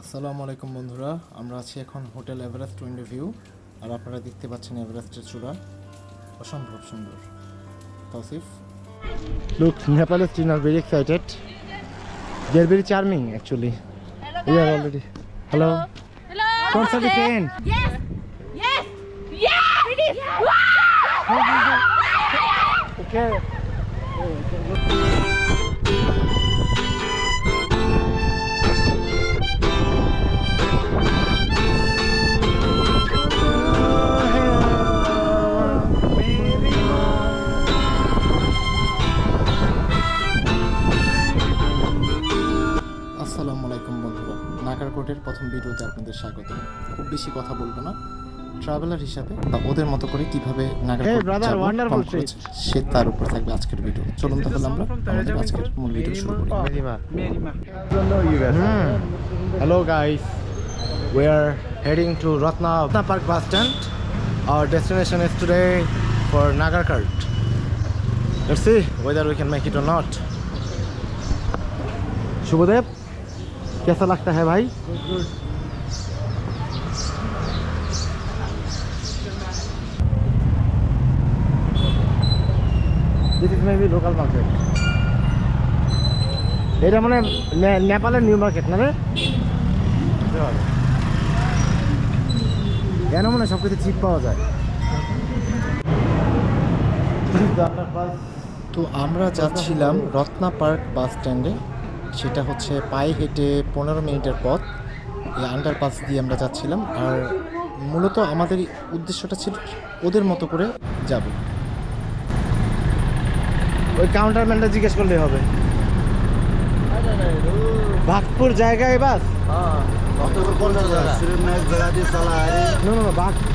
আসসালামু আলাইকুম বন্ধুরা আমরা আছি এখন হোটেল এভারেস্ট উইন্ডো ভিউ আর আপনারা দেখতে পাচ্ছেন এভারেস্টের চূড়া। অসম্ভব সুন্দর। তৌসিফ? লুক নেপালের tin R very excited they are very charming actually you are already hello hello কোন side is in yes yes it is okay okay পার্টের প্রথম ভিডিওতে আপনাদের স্বাগত খুব বেশি কথা বলব না ট্রাভেলার হিসাবে বা ওদের মতো করে কীভাবে নাগাল সে তার উপর থাকবে আজকের ভিডিও চলুন তাহলে আমরা আমাদের আজকের মূল ভিডিও শুরু করি hello guys we are heading to Ratna, Ratna Park bus stand our destination is today for Nagarkart let's see whether we can make it or not Shubhadev कैसा लगता है भाई this is maybe local market এটা মানে নে- নেপালের new market না রে কেন মানে সব কিছু চিপ পাওয়া যায় তো আমরা যাচ্ছিলাম রত্না পার্ক বাস স্ট্যান্ডে সেটা হচ্ছে পায়ে হেঁটে পনেরো মিনিটের পথ। এই আন্ডারপাস দিয়ে আমরা যাচ্ছিলাম। আর মূলত আমাদের উদ্দেশ্যটা ছিল ওদের মতো করে যাব। ওই কাউন্টারম্যানটা জিজ্ঞেস করলে হবে। ভাগপুর জায়গায় বাস?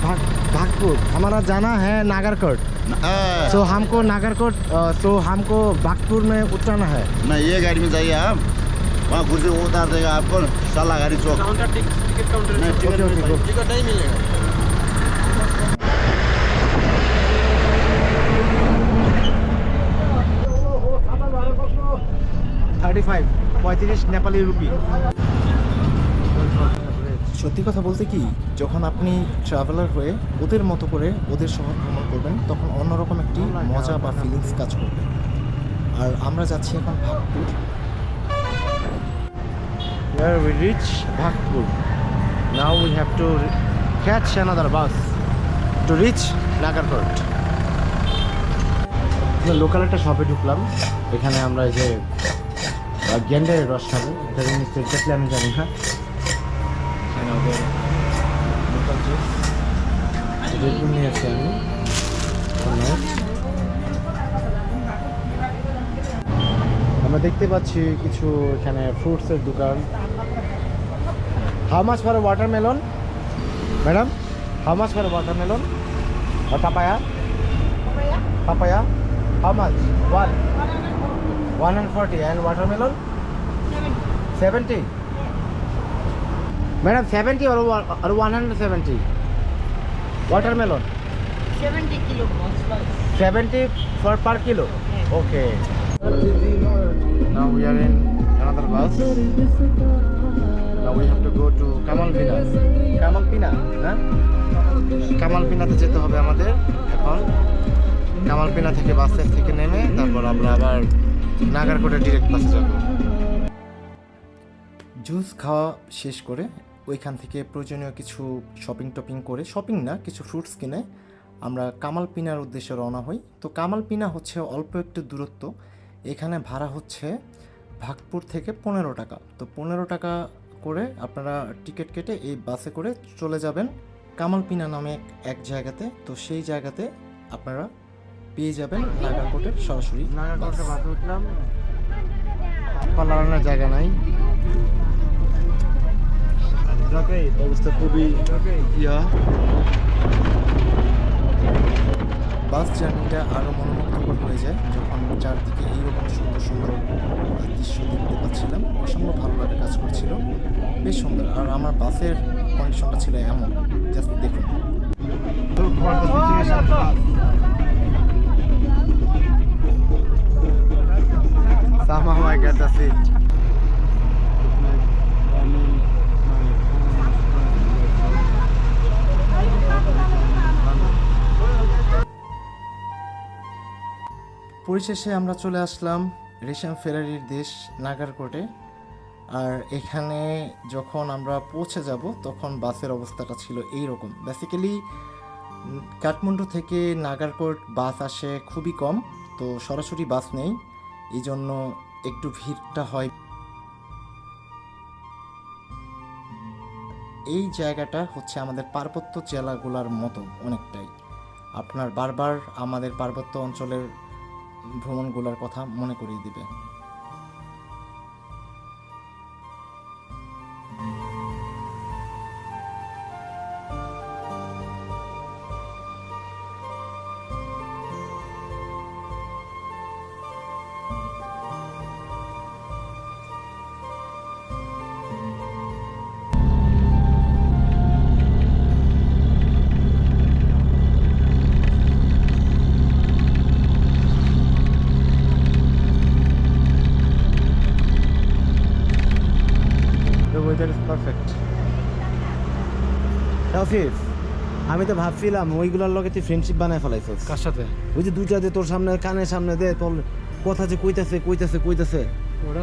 হ্যাঁ, ভাগপুর। আমার জানা হ্যাঁ নাগারকট। हाँ। तो हमको नागरकोट तो हमको बागपुर में उतरना है। ना ये गाड़ी में जाइए आप। वहाँ घुस उतार देगा आपको। साला गाड़ी चौक। थर्टी फाइव पैंतीस नेपाली रुपी। সত্যি কথা বলতে কি, যখন আপনি ট্রাভেলার হয়ে ওদের মতো করে ওদের শহর ভ্রমণ করবেন, তখন অন্যরকম একটি মজা বা ফিলিংস কাজ করবে। আর আমরা যাচ্ছি এখন Bhagpur. Where we reach Bhagpur. Now we have to catch another bus to. Local একটা শপে ঢুকলাম। এখানে আমরা যে গ্যান্ডের রস খাব এটা এক্স্যাক্টলি আমি জানি না। লোকাল নিয়েছি আমি আমরা দেখতে পাচ্ছি কিছু এখানে ফ্রুটসের দোকান। How much for watermelon madam how much for watermelon R papaya papaya how much one one hundred forty and watermelon seventy madam seventy R R one hundred seventy watermelon 70 kilo. 70 for per kilo. Okay. Now we are in another bus. Now we have to go to Kamalpina. Kamalpina, হ্যাঁ কামালপিনাতে যেতে হবে আমাদের এখন কামালপিনা থেকে বাসের থেকে নেমে তারপর আমরা আবার নাগারকোটে ডিরেক্ট বাসে যাব জুস খাওয়া শেষ করে ওইখান থেকে প্রয়োজনীয় কিছু শপিং টপিং করে শপিং না কিছু ফ্রুটস কিনে আমরা কামালপিনার উদ্দেশ্যে রওনা হই। তো কামালপিনা হচ্ছে অল্প একটু দূরত্ব। এখানে ভাড়া হচ্ছে ভাগপুর থেকে পনেরো টাকা। তো পনেরো টাকা করে আপনারা টিকিট কেটে এই বাসে করে চলে যাবেন কামালপিনা নামে এক- জায়গাতে। তো সেই জায়গাতে আপনারা পেয়ে যাবেন নাগারকোটের সরাসরি বাস। উঠলাম। জায়গা নাই। অবস্থা খুবই ইয়া। বাস জার্নিটা আরও মনোমুগ্ধকর হয়ে যায় যখন চারদিকে এইরকম সুন্দর সুন্দর দৃশ্য দেখতে পাচ্ছিলাম। অসম্ভব ভালো লাগে কাজ করছিল। বেশ সুন্দর। আর আমার বাসের কন্ডিশনটা ছিল এমন। জাস্ট দেখুন. Somehow I get the seat. পরিশেষে আমরা চলে আসলাম রেশম ফেরারির দেশ নাগারকোটে। আর এখানে যখন আমরা পৌঁছে যাব, তখন বাসের অবস্থাটা ছিল এই রকম বেসিক্যালি কাঠমান্ডু থেকে নাগারকোট বাস আসে খুবই কম, তো সরাসরি বাস নেই। এই জন্য একটু ভিড়টা হয়। এই জায়গাটা হচ্ছে আমাদের পার্বত্য জেলাগুলোর মতো অনেকটাই। আপনার বারবার আমাদের পার্বত্য অঞ্চলের ভ্রমণগুলোর কথা মনে করিয়ে দিবে। তৌফিক আমি তো ভাবছিলাম ওইগুলোর লগে তুই ফ্রেন্ডশিপ বানায় ফেলাইছিস। কার সাথে? ওই যে দুইটা যে তোর সামনে কানের সামনে দে তোর কথা যে কইতাছে কইতাছে কইতাছে। ওরা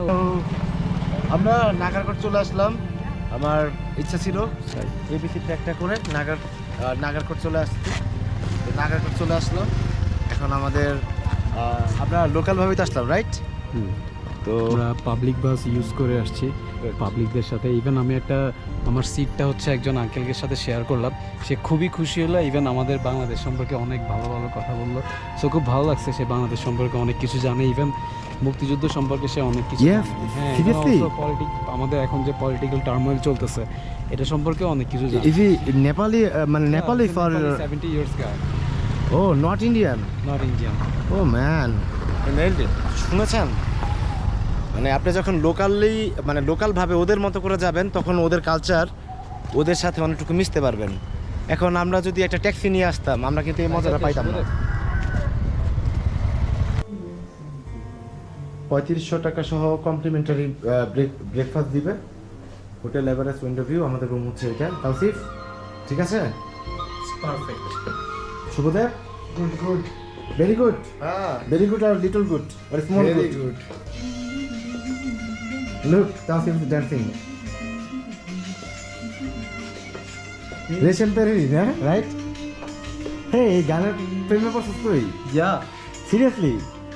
আমরা নাগারকোট চলে আসলাম। আমার ইচ্ছা ছিল এবিসি ট্র্যাকটা করে নাগার নাগারকোট চলে আসছি তো নাগারকোট চলে আসলাম। এখন আমাদের আমরা লোকালভাবেই তো আসলাম রাইট তো আমরা পাবলিক বাস ইউজ করে আসছি। পাবলিকদের সাথে ইভেন আমি একটা আমার সিটটা হচ্ছে একজন আঙ্কেলকে সাথে শেয়ার করলাম। সে খুবই খুশি হলো ইভেন আমাদের বাংলাদেশ সম্পর্কে অনেক ভালো ভালো কথা বলল। সো খুব ভালো লাগছে সে বাংলাদেশ সম্পর্কে অনেক কিছু জানে ইভেন মুক্তিযুদ্ধ সম্পর্কে সে অনেক কিছু হ্যাঁ পলিটিক আমাদের এখন যে পলিটিক্যাল টার্মোইল চলতেছে এটা সম্পর্কে অনেক কিছু জানে। ইজ নেপালি মানে Nepali for seventy years guy oh not Indian not Indian oh man শুনেছেন? মানে আপনি যখন লোকালি মানে লোকালভাবে ওদের মতো করে যাবেন তখন ওদের কালচার ওদের সাথে অনেকটুকু মিশতে পারবেন। এখন আমরা যদি একটা ট্যাক্সি নিয়ে আসতাম আমরা কিন্তু এই মজাটা পাইতাম না। পঁয়ত্রিশশো টাকা সহ কমপ্লিমেন্টারি ব্রেকফাস্ট দিবে। হোটেল এভারেস্ট উইন্ডো ভিউ আমাদের রুম হচ্ছে এটা। তাওসিফ ঠিক আছে? Perfect Subhadeb? Good good very good very good আর লিটল গুড আর small good look Tawsif dancing Resham peri না রাইট হে এই গানের প্রেমে পড়ছিস তুই? ইয়া সিরিয়াসলি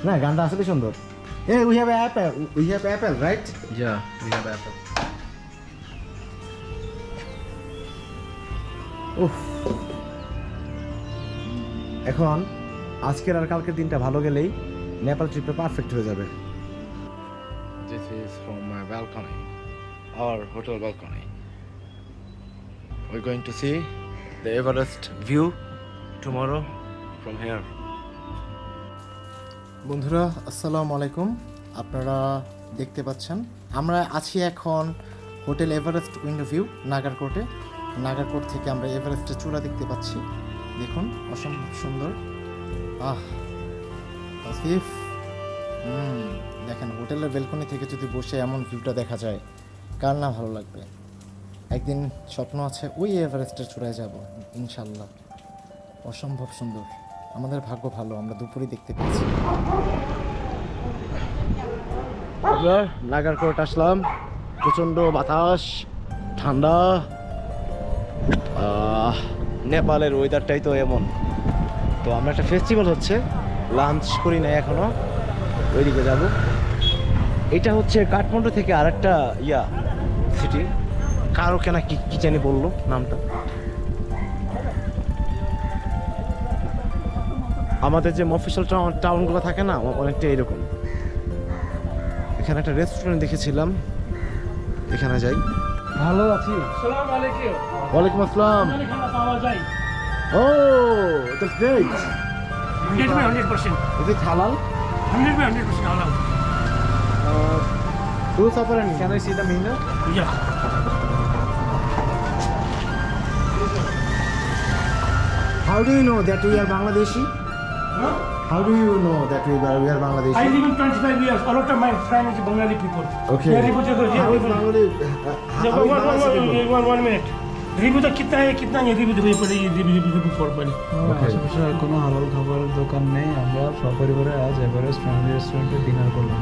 না গানটা আসলে সুন্দর। A we have apple we have apple right yeah we have apple উফ। এখন আজকের আর কালকের দিনটা ভালো গেলেই নেপাল ট্রিপটা পারফেক্ট হয়ে যাবে। Is from my balcony, our hotel balcony. We're going to see the Everest view tomorrow from here. বন্ধুরা আসসালামু আলাইকুম। আপনারা দেখতে পাচ্ছেন আমরা আছি এখন হোটেল এভারেস্ট উইন্ডো ভিউ নাগারকোটে। নাগারকোট থেকে আমরা এভারেস্টের চূড়া দেখতে পাচ্ছি। দেখুন অসম্ভব সুন্দর। আহ আসিফ হুম। দেখেন, হোটেলের বেলকনি থেকে যদি বসে এমন ভিউটা দেখা যায়, কার না ভালো লাগবে? একদিন স্বপ্ন আছে, ওই এভারেস্টের চূড়ায় যাব, ইনশাল্লাহ। অসম্ভব সুন্দর। আমাদের ভাগ্য ভালো, আমরা দুপুরে দেখতে পেয়েছি। আমরা নাগারকোট আসলাম। প্রচণ্ড বাতাস, ঠান্ডা। নেপালের ওয়েদারটাই তো এমন। তো আমরা একটা ফেস্টিভ্যাল হচ্ছে লাঞ্চ করি না এখনও। ওইদিকে যাব। এটা হচ্ছে কাঠমান্ডু থেকে আরেকটা ইয়া সিটি কারও কেনা কি কি জানি বলল নামটা। আমাদের যে মফিসল টাউন টাউনগুলো থাকে না অনেকটা এরকম। এখানে একটা রেস্টুরেন্ট দেখেছিলাম। এখানে যাই। ভালো আছি। ওয়ালাইকুম আসসালাম। এখানে খানা পাওয়া যায় ও that's great hundred by hundred percent. Is it হালাল hundred by hundred Who's? Can I see the menu? Yeah. How do you know that we are Bangladeshi? Huh? How do you know that we are, we are Bangladeshi? I live in 25 years. A lot of my friends are Bangladeshi people. Okay. How is Bangladeshi minute. Review तो कितना है कितना नहीं review देखो ये पहले ये review review for पहले আশেপাশে আর কোনো হালাল খাবারের দোকান নেই আমরা সপরিবারে আজ এভারেস্ট ফ্যামিলি রেস্টুরেন্টে ডিনার করলাম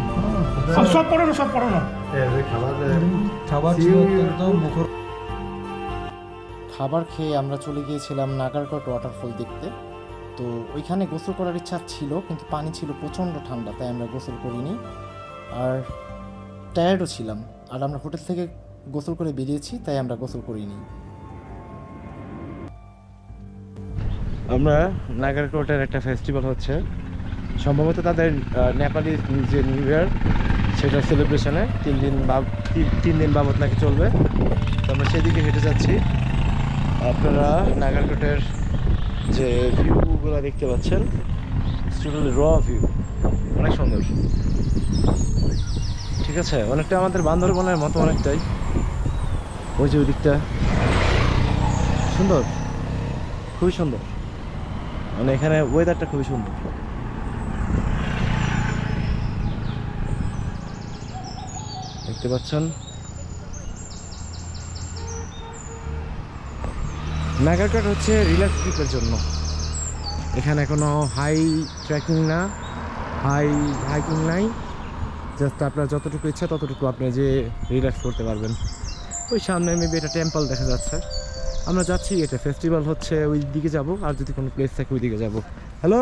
सब सब पढ़ो ना सब पढ़ो ना খাবার ছিল অত্যন্ত মুখর খাবার খেয়ে আমরা চলে গিয়েছিলাম নাগারকট ওয়াটারফল দেখতে তো ওইখানে গোসল করার ইচ্ছা ছিল কিন্তু পানি ছিল প্রচণ্ড ঠান্ডা তাই আমরা গোসল করিনি আর টায়ার্ডও ছিলাম আর আমরা হোটেল থেকে গোসল করে বেরিয়েছি তাই আমরা গোসল করিনি আমরা নাগারকোটের একটা ফেস্টিভ্যাল হচ্ছে। সম্ভবত তাদের নেপালি যে নিউ ইয়ার সেটা সেলিব্রেশনে তিন দিন বা, তিন- দিন বাবদ নাকি চলবে। তো আমরা সেদিকে হেঁটে যাচ্ছি। আপনারা নাগারকোটের যে ভিউগুলো দেখতে পাচ্ছেন টোটালি র ভিউ অনেক সুন্দর। ঠিক আছে, অনেকটা আমাদের বান্দরবনের মতো অনেকটাই। ওই যে ওই দিকটা। সুন্দর, খুবই সুন্দর। মানে এখানে ওয়েদারটা খুবই সুন্দর। দেখতে পাচ্ছেন? নাগারকাট হচ্ছে রিল্যাক্স ট্রিপের জন্য। এখানে কোনো হাই ট্রেকিং না হাই হাইকিং নাই। জাস্ট আপনার যতটুকু ইচ্ছা ততটুকু আপনি যে রিল্যাক্স করতে পারবেন। ওই সামনে মেবি এটা টেম্পল দেখা যাচ্ছে। আমরা যাচ্ছি, এটা ফেস্টিভ্যাল হচ্ছে ওই দিকে যাব, আর যদি কোনো প্লেস থাকে ওই দিকে যাব। হ্যালো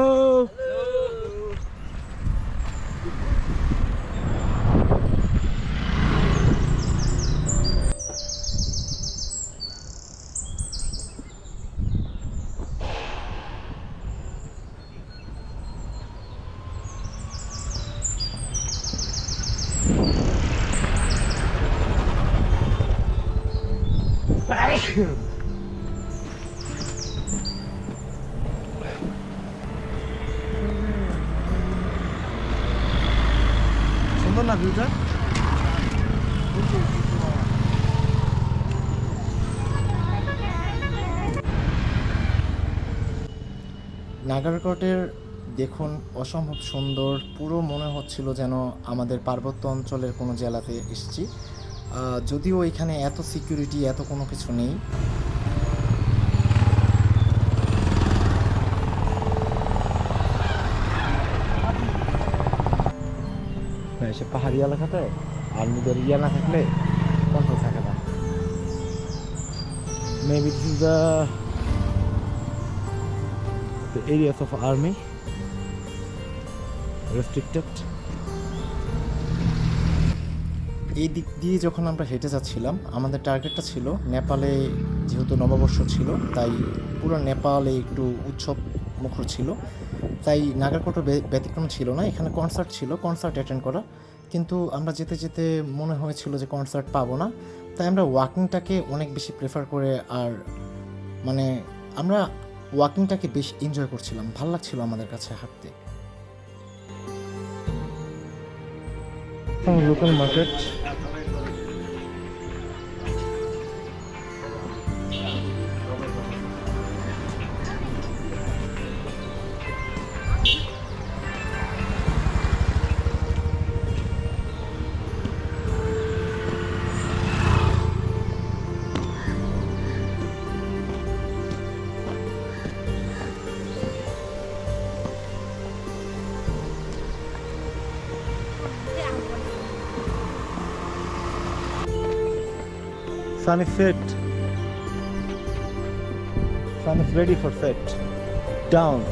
সুন্দর না ভিউটা নাগারকটের দেখুন অসম্ভব সুন্দর, পুরো মনে হচ্ছিল যেন আমাদের পার্বত্য অঞ্চলের কোনো জেলাতে এসেছি। যদিও এখানে এত সিকিউরিটি এত কোনো কিছু নেই। সে পাহাড়ি এলাকাতে আর্মিদের ইয়া না থাকলে কন্ট্রোল থাকে না। Maybe this is the areas of army restricted. এই দিক দিয়ে যখন আমরা হেঁটে যাচ্ছিলাম, আমাদের টার্গেটটা ছিল নেপালে যেহেতু নববর্ষ ছিল, তাই পুরো নেপালে একটু উৎসব মুখর ছিল। তাই নাগারকোটও ব্যতিক্রম ছিল না, এখানে কনসার্ট ছিল কনসার্ট অ্যাটেন্ড করা। কিন্তু আমরা যেতে যেতে মনে হয়েছিল যে কনসার্ট পাবো না। তাই আমরা ওয়াকিংটাকে অনেক বেশি প্রেফার করে আর মানে আমরা ওয়াকিংটাকে বেশ এনজয় করছিলাম। ভালো লাগছিল আমাদের কাছে হাঁটতে। Local market sun is set. Sun is ready for set. Down.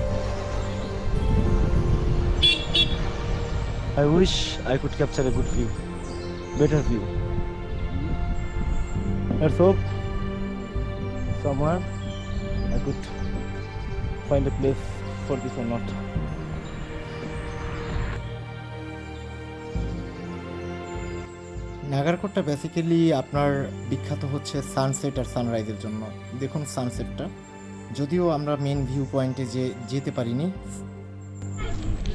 I wish I could capture a good view. Better view. Let's hope somewhere I could find a place for this or not নাগারকোটটা basically আপনার বিখ্যাত হচ্ছে sunset আর সানরাইজের জন্য। দেখুন সানসেটটা যদিও আমরা main view পয়েন্টে যে যেতে পারিনি।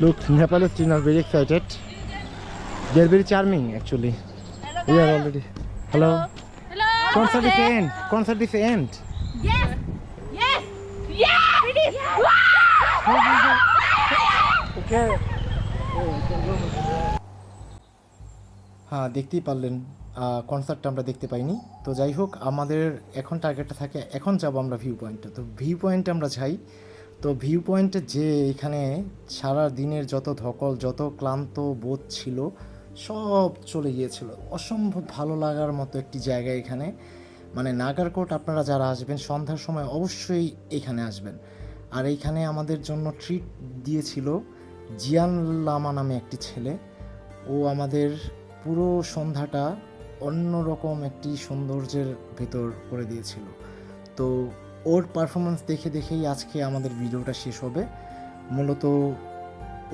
লুক নেপালের teen are very excited they are very charming actually you are already hello concert is end concert is end yes yes yes it is okay হ্যাঁ দেখতেই পারলেন কনসার্টটা আমরা দেখতে পাইনি। তো যাই হোক, আমাদের এখন টার্গেটটা থাকে, এখন যাব আমরা ভিউ পয়েন্টে তো ভিউ পয়েন্টে আমরা যাই। তো ভিউ পয়েন্টে যে এখানে সারা দিনের যত ধকল, যত ক্লান্ত বোধ ছিল, সব চলে গিয়েছিল। অসম্ভব ভালো লাগার মতো একটি জায়গা এখানে। মানে নাগারকোট আপনারা যারা আসবেন, সন্ধ্যার সময় অবশ্যই এখানে আসবেন। আর এইখানে আমাদের জন্য ট্রিট দিয়েছিল জিয়ান লামা নামে একটি ছেলে। ও আমাদের পুরো সন্ধ্যাটা অন্যরকম একটি সৌন্দর্যের ভেতর করে দিয়েছিল। তো ওর পারফরমেন্স দেখে দেখেই আজকে আমাদের ভিডিওটা শেষ হবে। মূলত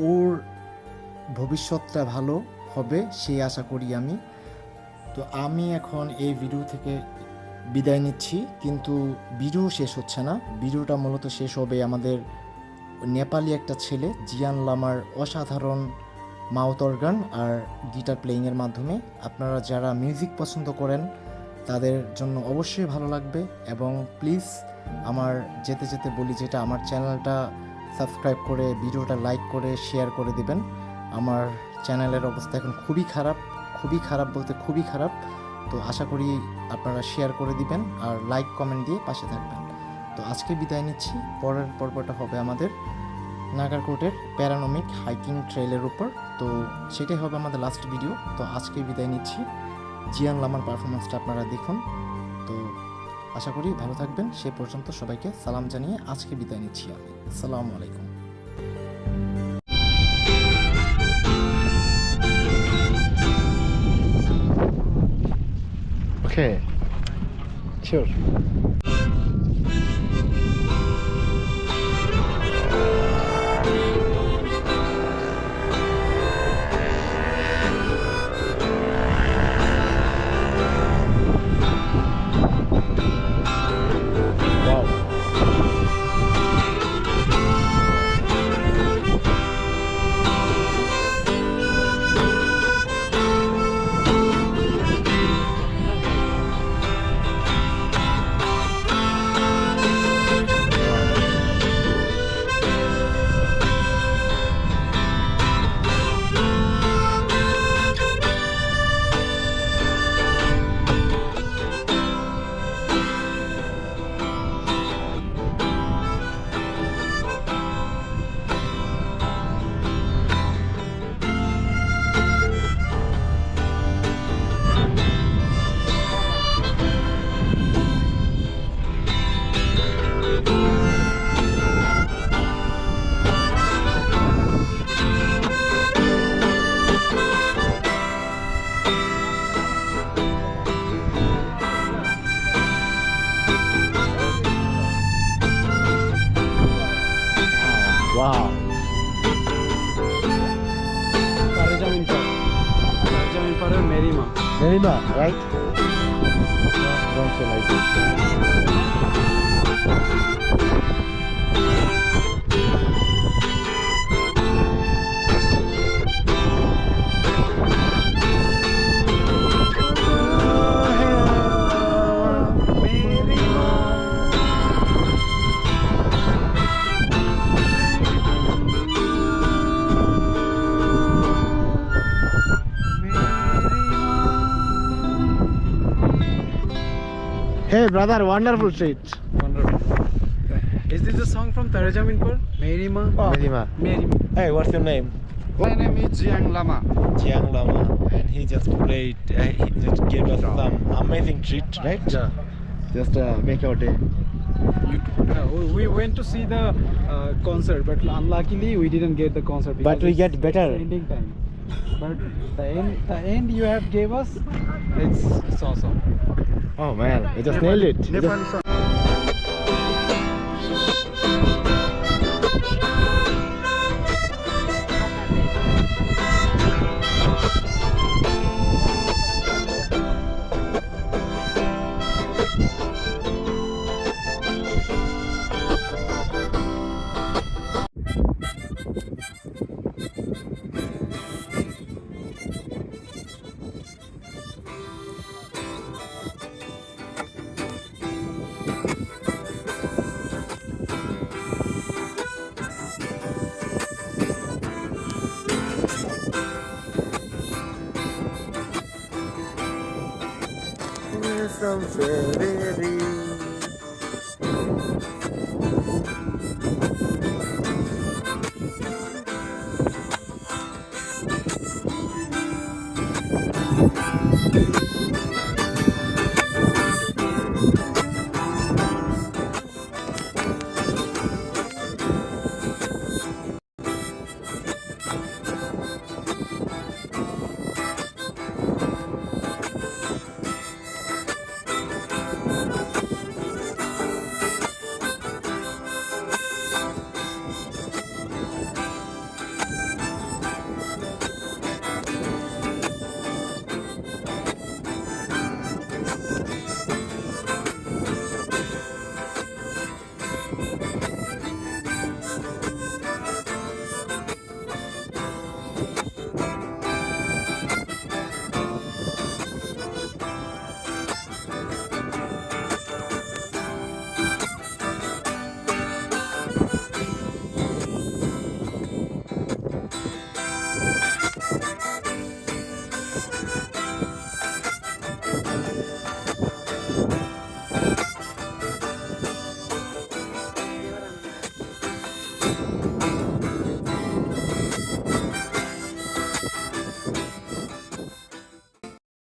ওর ভবিষ্যৎটা ভালো হবে সেই আশা করি আমি। তো আমি এখন এই ভিডিও থেকে বিদায় নিচ্ছি, কিন্তু ভিডিও শেষ হচ্ছে না। ভিডিওটা মূলত শেষ হবে আমাদের নেপালি একটা ছেলে, জিয়ান লামার অসাধারণ মাউথ অর্গান আর গিটার প্লেয়িংয়ের মাধ্যমে আপনারা যারা মিউজিক পছন্দ করেন, তাদের জন্য অবশ্যই ভালো লাগবে এবং প্লিজ আমার যেতে যেতে বলি যেটা আমার চ্যানেলটা সাবস্ক্রাইব করে, ভিডিওটা লাইক করে, শেয়ার করে দিবেন। আমার চ্যানেলের অবস্থা এখন খুবই খারাপ খুবই খারাপ বলতে খুবই খারাপ। তো আশা করি আপনারা শেয়ার করে দিবেন আর লাইক, কমেন্ট দিয়ে পাশে থাকবেন। তো আজকে বিদায় নিচ্ছি। পরের পর্বটা হবে আমাদের নাগারকোটের প্যারানমিক হাইকিং ট্রেলের উপর। তো সেটাই হবে আমাদের লাস্ট ভিডিও তো আজকে বিদায় নিচ্ছি। জিয়ান লামার পারফরমেন্সটা আপনারা দেখুন। তো আশা করি ভালো থাকবেন। সে পর্যন্ত সবাইকে সালাম জানিয়ে আজকে বিদায় নিচ্ছি আমি। আসসালামু আলাইকুম। Okay. Sure. Parjamin and Merima. Merima, right? Yeah. Don't say like this. Hey brother, wonderful street. Wonderful. Is this a song from Tarejamin Par? Merima? Nerima. Merima. Hey, what's your name? My name is Jiang Lama. Jiang Lama, and he just played. Uh, he just gave us some amazing treat, right? Yeah. Just uh, make our day. Uh, we- we went to see the uh, concert, but unluckily we didn't get the concert. But we get better. Ending time. But the end, the end you have gave us, it's, it's awesome. Oh man, you just nailed it. fair.